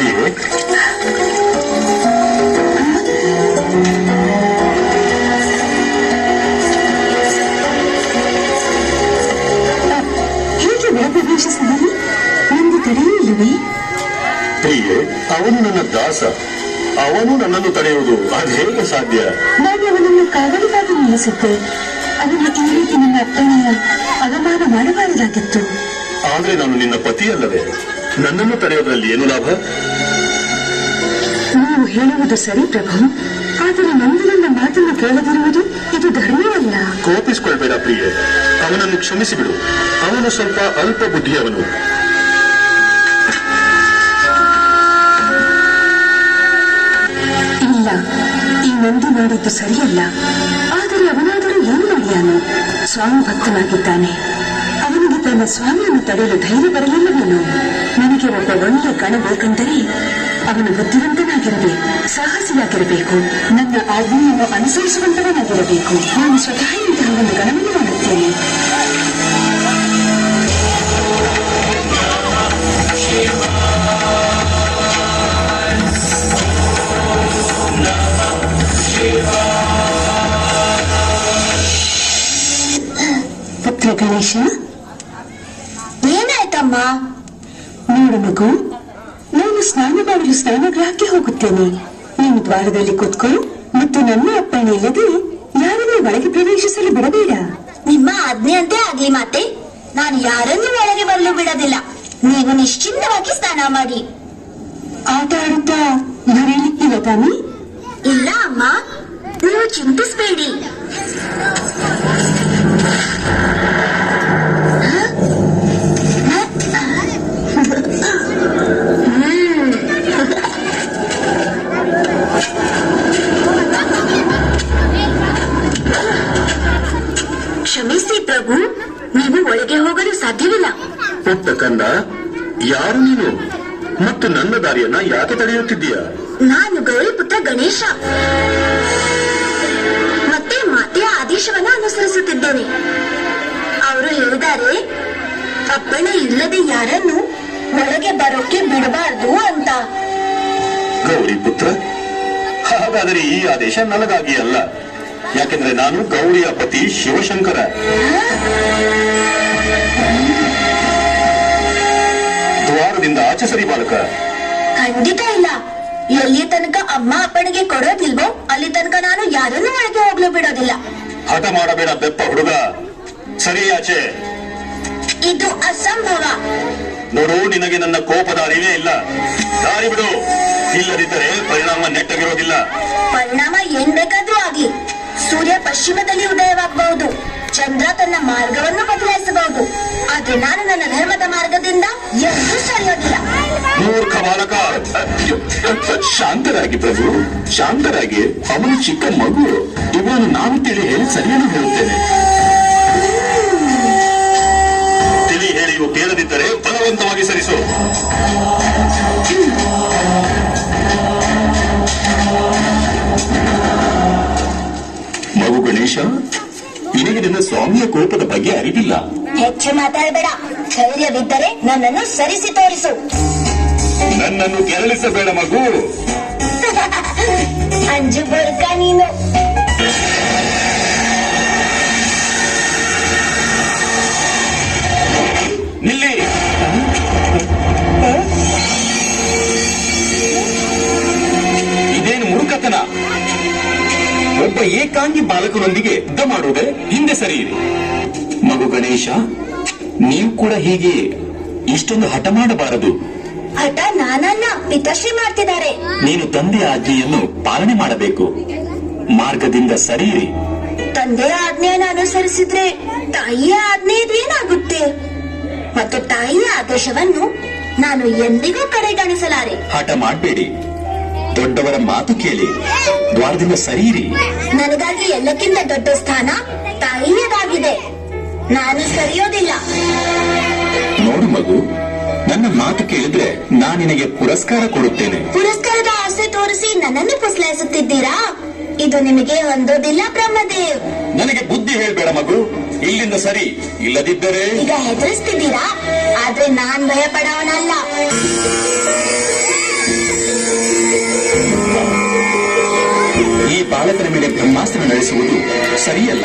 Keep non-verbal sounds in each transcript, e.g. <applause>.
ಪ್ರಿಯೆ ಹೇಗೆ ಒಳಪ್ರವೇಶಿಸಿದನು ನಂದು ತಡೆಯಿಲ್ಲವೇ ಪ್ರಿಯೆ ಅವನು ನನ್ನ ದಾಸ. ಅವನು ನನ್ನನ್ನು ತಡೆಯುವುದು ಅದು ಹೇಗೆ ಸಾಧ್ಯ? ನಾನು ಅವನನ್ನು ಕಾವಲಿಗಾಗಿ ನಿಲ್ಲಿಸಿದ್ದೆ ಅವನು ಈ ರೀತಿ ನನ್ನ ಅಪ್ಪಣೆಯ ಅವಮಾನ ಮಾಡಬಾರದಾಗಿತ್ತು. ಆದ್ರೆ ನಾನು ನಿನ್ನ ಪತಿಯಲ್ಲವೇ? ನನ್ನನ್ನು ತಡೆಯೋದರಲ್ಲಿ ಏನು ಲಾಭ? ನೀವು ಹೇಳುವುದು ಸರಿ ಪ್ರಭು. ಆದರೆ ನಂದು ನನ್ನ ಮಾತನ್ನು ಕೇಳದಿರುವುದು ಇದು ಧರ್ಮವಲ್ಲ. ಕೋಪಿಸಿಕೊಳ್ಬೇಡ ಪ್ರಿಯೆ. ಅವನನ್ನು ಕ್ಷಮಿಸಿಬಿಡು. ಅವನು ಸ್ವಲ್ಪ ಅಲ್ಪ ಬುದ್ಧಿಯವನು. ಇಲ್ಲ ಈ ನಂದು ಮಾಡಿದ್ದು ಸರಿಯಲ್ಲ. ಆದರೆ ಅವನಾದರೂ ಏನು ಮಾಡಿಯಾನು? ಸ್ವಾಮಿ ಭಕ್ತನಾಗಿದ್ದಾನೆ. ಅವನಿಗೆ ತನ್ನ ಸ್ವಾಮಿಯನ್ನು ತಡೆಯಲು ಧೈರ್ಯ ಬರಲಿಲ್ಲವೇನೋ ನನಗೆ ಒಬ್ಬ ಒಳ್ಳೆಯ ಗಣ ಬೇಕೆಂದರೆ ಅವನು ಬುದ್ಧಿವಂತನಾಗಿರಬೇಕು ಸಾಹಸಿಯಾಗಿರಬೇಕು. ನನ್ನ ಆಜ್ಞೆಯನ್ನು ಅನುಸರಿಸುವಂತವನಾಗಿರಬೇಕು. ನಾನು ಸ್ವತಃ ಇಂತಹ ಒಂದು ಗಣವನ್ನು ಮಾಡುತ್ತೇನೆ. ಹೋಗುತ್ತೇನೆ ನೀನು ದ್ವಾರದಲ್ಲಿ ಕೂತ್ಕೊಳ್ಳು ಮತ್ತು ನನ್ನ ಅಪ್ಪಣೆ ಇಲ್ಲದೆ ಯಾರನ್ನೂ ಒಳಗೆ ಪ್ರವೇಶಿಸಲು ಬಿಡಬೇಡ. ನಿಮ್ಮ ಆಜ್ಞೆಯಂತೆ ಆಗ್ಲಿ ಮಾತೆ. ನಾನು ಯಾರನ್ನೂ ಒಳಗೆ ಬರಲು ಬಿಡೋದಿಲ್ಲ. ನೀವು ನಿಶ್ಚಿಂತವಾಗಿ ಸ್ನಾನ ಮಾಡಿ. ಆಟ ಆಡುತ್ತಾ ಮರೆಯಲಿಕ್ಕಿಲ್ಲ ತಾನೆ? ಇಲ್ಲ ಅಮ್ಮ. ನೀವು ಚಿಂತಿಸಬೇಡಿ. ನನ್ನ ದಾರಿಯನ್ನ ಯಾಕೆ ತಡೆಯುತ್ತಿದ್ದೀಯ? ನಾನು ಗೌರಿ ಪುತ್ರ ಗಣೇಶ. ಮತ್ತೆ ಮಾತೆಯ ಆದೇಶವನ್ನ ಅನುಸರಿಸುತ್ತಿದ್ದೇನೆ. ಅವರು ಹೇಳಿದ್ದಾರೆ ಅಪ್ಪಣೆ ಇಲ್ಲದೆ ಯಾರನ್ನು ಒಳಗೆ ಬರೋಕೆ ಬಿಡಬಾರದು ಅಂತ. ಗೌರಿ ಪುತ್ರ ಹಾಗಾದರೆ ಈ ಆದೇಶ ನನಗಾಗಿ ಅಲ್ಲ ಯಾಕೆಂದ್ರೆ ನಾನು ಗೌರಿಯ ಪತಿ ಶಿವಶಂಕರ. ದ್ವಾರದಿಂದ ಆಚೆ ಸರಿ ಬಾಲಕ. ಖಂಡಿತ ಇಲ್ಲ. ಎಲ್ಲಿ ತನಕ ಅಮ್ಮ ಅಪ್ಪನಿಗೆ ಕೊಡೋದಿಲ್ವೋ ಅಲ್ಲಿ ತನಕ ನಾನು ಯಾರನ್ನೂ ಒಳಗೆ ಹೋಗ್ಲು ಬಿಡೋದಿಲ್ಲ. ಹಠ ಮಾಡಬೇಡ ಬೆಪ್ಪ ಹುಡುಗ. ಸರಿ ಆಚೆ. ಇದು ಅಸಂಭವ. ನೋಡು ನಿನಗೆ ನನ್ನ ಕೋಪದ ಅರಿವೇ ಇಲ್ಲ. ದಾರಿ ಬಿಡು. ಇಲ್ಲದಿದ್ದರೆ ಪರಿಣಾಮ ನೆಟ್ಟಗಿರೋದಿಲ್ಲ. ಪರಿಣಾಮ ಏನ್ ಬೇಕಾದ್ರೂ ಆಗ್ಲಿ. ಸೂರ್ಯ ಪಶ್ಚಿಮದಲ್ಲಿ ಉದಯವಾಗಬಹುದು. ಚಂದ್ರ ತನ್ನ ಮಾರ್ಗವನ್ನು ಬದಲಾಯಿಸಬಹುದು. ಆದ್ರೆ ನಾನು ನನ್ನ ಧರ್ಮದ ಮಾರ್ಗದಿಂದ ಎಷ್ಟು ಸರಿಯೋದಿಲ್ಲ. ಮೂರ್ಖ ಬಾಲಕ ಶಾಂತರಾಗಿ ಪ್ರಭು. ಶಾಂತರಾಗಿ ಅವನು ಚಿಕ್ಕ ಮಗು. ಇವನು ನಾನು ತಿಳಿ ಹೇಳಿ ಸರಿಯನ್ನು ಹೇಳುತ್ತೇನೆ. ತಿಳಿ ಹೇಳಿ ಕೇಳದಿದ್ದರೆ ಬಲವಂತವಾಗಿ ಸರಿಸು. ಮಗು ಗಣೇಶ ನಿನಗೆ ಸ್ವಾಮಿಯ ಕೋಪದ ಬಗ್ಗೆ ಅರಿವಿಲ್ಲ. ಹೆಚ್ಚು ಮಾತಾಡಬೇಡ. ಧೈರ್ಯವಿದ್ದರೆ ನನ್ನನ್ನು ಸರಿಸಿ ತೋರಿಸು. ನನ್ನನ್ನು ಕೆರಳಿಸಬೇಡ ಮಗು. <laughs> ಅಂಜು ಬರ್ಕ ನೀನು? ಏಕಾಂಗಿ ಬಾಲಕನೊಂದಿಗೆ ಯುದ್ಧ ಮಾಡುವುದೇ ಹಿಂದೆ ಸರಿಯಿರಿ ಮಗು ಗಣೇಶ ನೀವು ಕೂಡ ಹೀಗೆ ಇಷ್ಟೊಂದು ಹಠ ಮಾಡಬಾರದು. ಹಠ ನಾನನ್ನ ಪಿತಶ್ರೀ ಮಾಡ್ತಿದ್ದಾರೆ. ನೀನು ತಂದೆಯ ಆಜ್ಞೆಯನ್ನು ಪಾಲನೆ ಮಾಡಬೇಕು. ಮಾರ್ಗದಿಂದ ಸರಿಯಿರಿ ತಂದೆಯ ಆಜ್ಞೆಯನ್ನು ಅನುಸರಿಸಿದ್ರೆ ತಾಯಿಯ ಆಜ್ಞೆ ಏನಾಗುತ್ತೆ ಮತ್ತು ತಾಯಿಯ ಆದೇಶವನ್ನು ನಾನು ಎಂದಿಗೂ ಕಡೆಗಣಿಸಲಾರೆ. ಹಠ ಮಾಡಬೇಡಿ. ದೊಡ್ಡವರ ಮಾತು ಕೇಳಿ. ದ್ವಾರದಿಂದ ಸರಿಯಿರಿ. ನನಗಾಗಿ ಎಲ್ಲಕ್ಕಿಂತ ದೊಡ್ಡ ಸ್ಥಾನ ತಾಯಿಯದಾಗಿದೆ. ನಾನು ಸರಿಯೋದಿಲ್ಲ. ನೋಡು ಮಗು ನನ್ನ ಮಾತು ಕೇಳಿದ್ರೆ ನಾನು ನಿನಗೆ ಪುರಸ್ಕಾರ ಕೊಡುತ್ತೇನೆ. ಪುರಸ್ಕಾರದ ಆಸೆ ತೋರಿಸಿ ನನ್ನನ್ನು ಪುಸ್ಲಾಯಿಸುತ್ತಿದ್ದೀರಾ? ಇದು ನಿಮಗೆ ಹೊಂದೋದಿಲ್ಲ ಬ್ರಹ್ಮದೇವ್. ನನಗೆ ಬುದ್ಧಿ ಹೇಳ್ಬೇಡ ಮಗು. ಇಲ್ಲಿಂದ ಸರಿ ಇಲ್ಲದಿದ್ದರೆ ಈಗ ಹೆದರಿಸ್ತಿದ್ದೀರಾ? ಆದ್ರೆ ನಾನ್ ಭಯ ಪಡೋನಲ್ಲ ಈ ಬಾಲಕನ ಮೇಲೆ ಬ್ರಹ್ಮಾಸ್ತ್ರ ನಡೆಸುವುದು ಸರಿಯಲ್ಲ.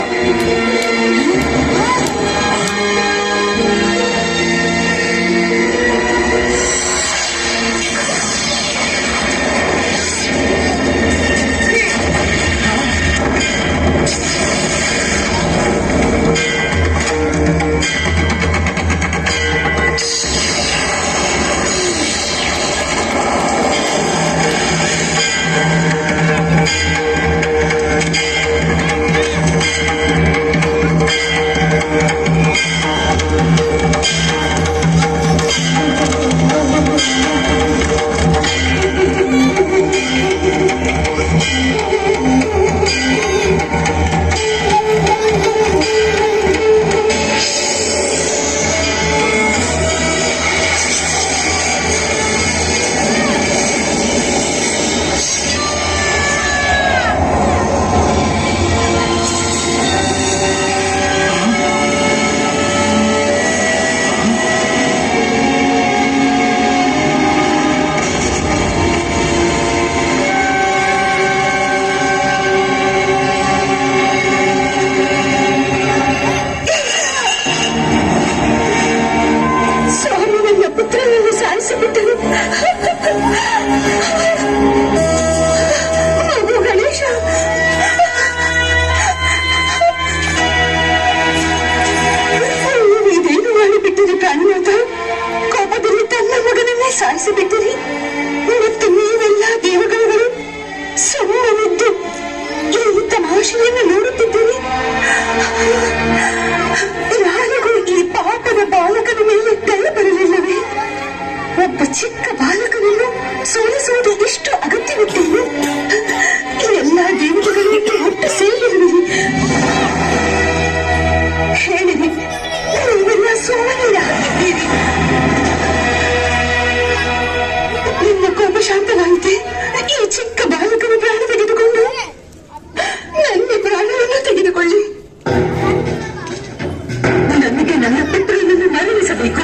ಮರಣಿಸಬೇಕು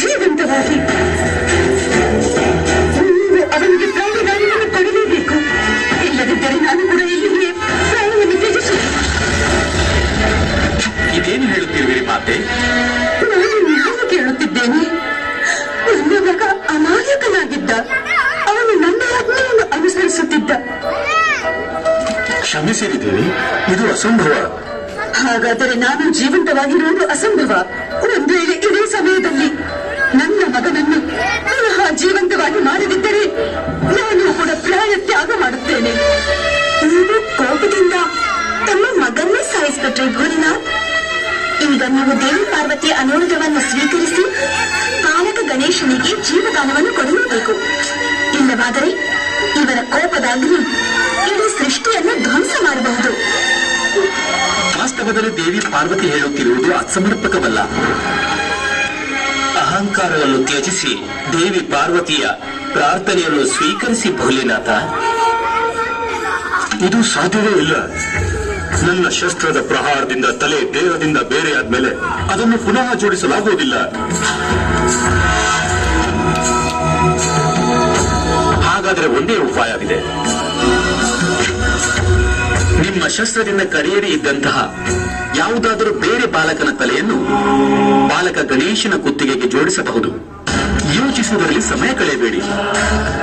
ಜೀವಂತವಾಗಿ ನೀವು ಅವನಿಗೆ ಪ್ರಾಣದಾನವನ್ನು ಕೊಡಲೇಬೇಕು. ಇಲ್ಲದಿದ್ದರೆ ನಾನು ಕೂಡ ಇಲ್ಲಿಯೇ ಪ್ರಾಣವನ್ನು ತ್ಯಜಿಸಿ ಇದೇನು ಹೇಳುತ್ತಿರುವಿರಿ ಮಾತೆ? ನಾನು ನಾನು ಕೇಳುತ್ತಿದ್ದೇನೆ ನನ್ನ ಮಗ ಅಮಾಯಕನಾಗಿದ್ದ. ಅವನು ನನ್ನ ಆಜ್ಞೆಯನ್ನು ಅನುಸರಿಸುತ್ತಿದ್ದ. ಕ್ಷಮಿಸಿರಿ ದೇವಿ ಇದು ಅಸಂಭವ. ಹಾಗಾದರೆ ನಾನು ಜೀವಂತವಾಗಿರುವುದು ಅಸಂಭವ. ಸಮಯದಲ್ಲಿ ನನ್ನ ಮಗನನ್ನು ಪುನಃ ಜೀವಂತವಾಗಿ ಮಾಡದಿದ್ದರೆ ನಾನು ಕೂಡ ಪ್ರಾಯ ತ್ಯಾಗ ಮಾಡುತ್ತೇನೆ. ನೀವು ಕೋಪದಿಂದ ತಮ್ಮ ಮಗನ್ನೇ ಸಾಯಿಸ್ಬಿಟ್ರಿ ಭೂರಿನಾಥ್ ಈಗ ನೀವು ದೇವಿ ಪಾರ್ವತಿಯ ಅನುರೋಧವನ್ನು ಸ್ವೀಕರಿಸಿ ಬಾಲಕ ಗಣೇಶನಿಗೆ ಜೀವದಾನವನ್ನು ಕೊಡಲೇಬೇಕು. ಇಲ್ಲವಾದರೆ ಇವರ ಕೋಪದ ಅಗ್ನಿ ಇಡೀ ಸೃಷ್ಟಿಯನ್ನು ಧ್ವಂಸ ಮಾಡಬಹುದು. ವಾಸ್ತವದಲ್ಲಿ ದೇವಿ ಪಾರ್ವತಿ ಹೇಳುತ್ತಿರುವುದು ಅಸಮರ್ಪಕವಲ್ಲ. ಅಹಂಕಾರವನ್ನು ತ್ಯಜಿಸಿ ದೇವಿ ಪಾರ್ವತಿಯ ಪ್ರಾರ್ಥನೆಯನ್ನು ಸ್ವೀಕರಿಸಿ ಭೋಲೆನಾಥ. ಇದು ಸಾಧ್ಯವೇ ಇಲ್ಲ. ನನ್ನ ಶಸ್ತ್ರದ ಪ್ರಹಾರದಿಂದ ತಲೆ ದೇಹದಿಂದ ಬೇರೆಯಾದ್ಮೇಲೆ ಅದನ್ನು ಪುನಃ ಜೋಡಿಸಲಾಗುವುದಿಲ್ಲ. ಹಾಗಾದರೆ ಒಂದೇ ಉಪಾಯವಿದೆ. ನಿಮ್ಮ ಶಸ್ತ್ರದಿಂದ ಕಡಿಯದೆ ಇದ್ದಂತಹ ಯಾವುದಾದರೂ ಬೇರೆ ಬಾಲಕನ ತಲೆಯನ್ನು ಬಾಲಕ ಗಣೇಶನ ಕುತ್ತಿಗೆಗೆ ಜೋಡಿಸಬಹುದು. ಯೋಚಿಸುವುದರಲ್ಲಿ ಸಮಯ ಕಳೆಯಬೇಡಿ.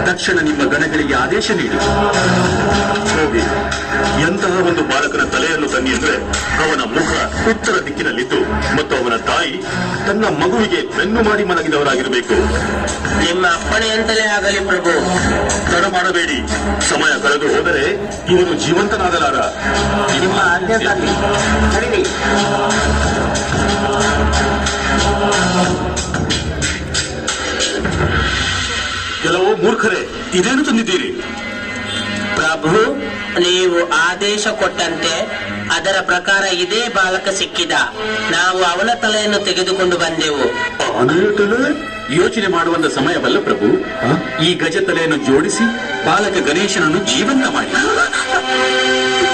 ತಕ್ಷಣ ನಿಮ್ಮ ಗಣಗಳಿಗೆ ಆದೇಶ ನೀಡಿ. ಹೋಗಿ. ಎಂತಹ ಒಂದು ಬಾಲಕನ ತಲೆಯನ್ನು ತನ್ನಿ ಅಂದ್ರೆ ಅವನ ಮುಖ ಉತ್ತರ ದಿಕ್ಕಿನಲ್ಲಿದ್ದು ಮತ್ತು ಅವನ ತಾಯಿ ತನ್ನ ಮಗುವಿಗೆ ಬೆನ್ನು ಮಾಡಿ ಮಲಗಿದವರಾಗಿರಬೇಕು. ನಿಮ್ಮ ಅಪ್ಪಣೆಯಂತಲೇ ಆಗಲಿ ಪ್ರಭು. ತಡ ಮಾಡಬೇಡಿ. ಸಮಯ ಕಳೆದು ಹೋದರೆ ಇವನು ಜೀವಂತನಾಗಲಾರ. ನಿಮ್ಮ ಆಜ್ಞೆ. ಕೆಲವು ಮೂರ್ಖರೇ ಇದೇನು ತಂದಿದ್ದೀರಿ? ಪ್ರಭು ನೀವು ಆದೇಶ ಕೊಟ್ಟಂತೆ ಅದರ ಪ್ರಕಾರ ಇದೇ ಬಾಲಕ ಸಿಕ್ಕಿದ. ನಾವು ಅವನ ತಲೆಯನ್ನು ತೆಗೆದುಕೊಂಡು ಬಂದೆವು. ಯೋಚನೆ ಮಾಡುವಂತ ಸಮಯವಲ್ಲ ಪ್ರಭು. ಈ ಗಜ ತಲೆಯನ್ನು ಜೋಡಿಸಿ ಬಾಲಕ ಗಣೇಶನನ್ನು ಜೀವಂತ ಮಾಡಿ. <laughs>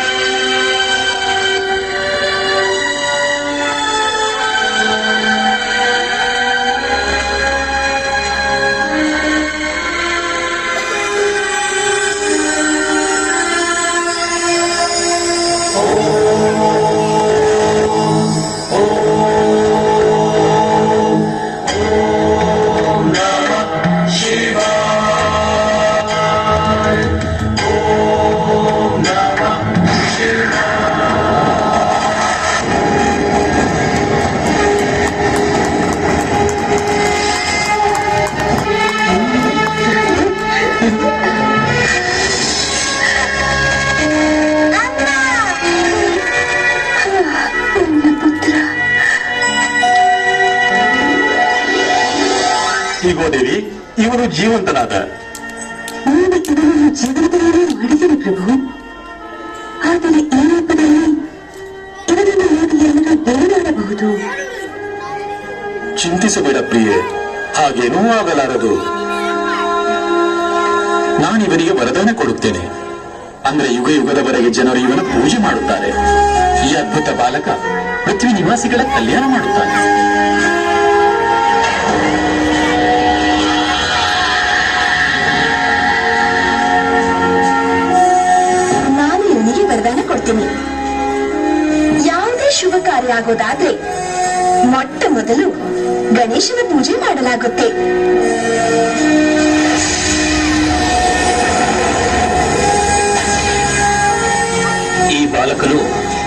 ಇವನು ಜೀವಂತನಾದ. ನಾನು ಇವನನ್ನು ಜೀವನದಲ್ಲೇ ಮಾಡಿದ್ದೇನೆ ಪ್ರಭು. ಆದರೆ ಈ ರೂಪದಲ್ಲಿ ಇವನನ್ನು ನೋಡಿ ಎಲ್ಲರೂ ಬೇಡಾಡಬಹುದು ಚಿಂತಿಸಬೇಡ ಪ್ರಿಯೆ. ಹಾಗೇನೂ ಆಗಲಾರದು ನಾನಿವನಿಗೆ ವರದಾನ ಕೊಡುತ್ತೇನೆ. ಅಂದ್ರೆ ಯುಗ ಯುಗದವರೆಗೆ ಜನರು ಇವನ ಪೂಜೆ ಮಾಡುತ್ತಾರೆ. ಈ ಅದ್ಭುತ ಬಾಲಕ ಪೃಥ್ವಿ ನಿವಾಸಿಗಳ ಕಲ್ಯಾಣ ಮಾಡುತ್ತಾನೆ. ಶುಭ ಆಗೋದಾದ್ರೆ ಮೊಟ್ಟ ಮೊದಲು ಗಣೇಶನ ಪೂಜೆ ಮಾಡಲಾಗುತ್ತೆ. ಈ ಬಾಲಕನು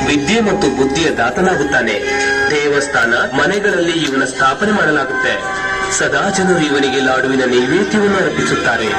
ವಿದ್ಯೆ ಮತ್ತು ಬುದ್ಧಿಯ ದಾತನಾಗುತ್ತಾನೆ. ದೇವಸ್ಥಾನ ಮನೆಗಳಲ್ಲಿ ಇವನ ಸ್ಥಾಪನೆ ಮಾಡಲಾಗುತ್ತೆ. ಸದಾ ಜನರು ಇವನಿಗೆ ಲಾಡುವಿನ ನೈವೇದ್ಯವನ್ನು ಅರ್ಪಿಸುತ್ತಾರೆ.